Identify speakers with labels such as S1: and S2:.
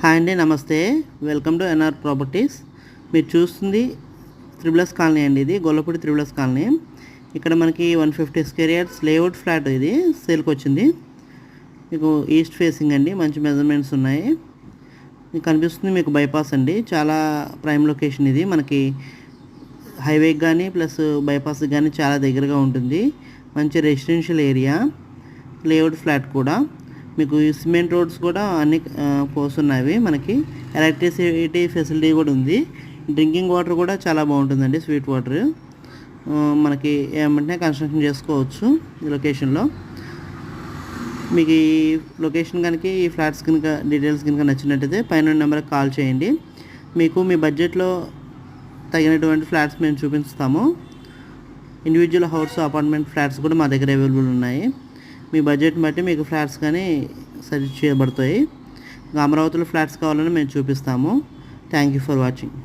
S1: Hi అండి నమస్తే. Welcome to NR properties. మీరు చూస్తుంది త్రిబులస్ కాలనీ అండి ఇది గొల్లపూడి త్రిబులస్ కాలనీ. ఇక్కడ మనకి one fifty square yards layout flat ఇది సేల్కి వచ్చింది. మీకు ఈస్ట్ ఫేసింగ్ అండి మంచి మెజర్మెంట్స్ ఉన్నాయి. మీకు కనిపిస్తుంది మీకు బైపాస్ అండి చాలా ప్రైమ్ లొకేషన్ ఇది. మనకి హైవేకి కానీ ప్లస్ బైపాస్కి కానీ చాలా దగ్గరగా ఉంటుంది. మంచి రెసిడెన్షియల్ ఏరియా లేఅవుట్ ఫ్లాట్ కూడా. మీకు ఈ సిమెంట్ రోడ్స్ కూడా అన్ని పోస్తున్నవి మనకి. ఎలక్ట్రిసిటీ ఫెసిలిటీ కూడా ఉంది. డ్రింకింగ్ వాటర్ కూడా చాలా బాగుంటుందండి స్వీట్ వాటర్. మనకి ఏమంటే కన్స్ట్రక్షన్ చేసుకోవచ్చు ఈ లొకేషన్లో. మీకు ఈ లొకేషన్ కనుక ఈ ఫ్లాట్స్ కనుక డీటెయిల్స్ కనుక నచ్చినట్టయితే పైన నెంబర్కి కాల్ చేయండి. మీకు మీ బడ్జెట్లో తగినటువంటి ఫ్లాట్స్ మేము చూపిస్తాము. ఇండివిజువల్ హౌస్ అపార్ట్మెంట్ ఫ్లాట్స్ కూడా మా దగ్గర అవైలబుల్ ఉన్నాయి. మీ బడ్జెట్ బట్టి మీకు ఫ్లాట్స్ కానీ సజెస్ట్ చేయబడతాయి. ఇంకా అమరావతిలో ఫ్లాట్స్ కావాలని మేము చూపిస్తాము. Thank you for watching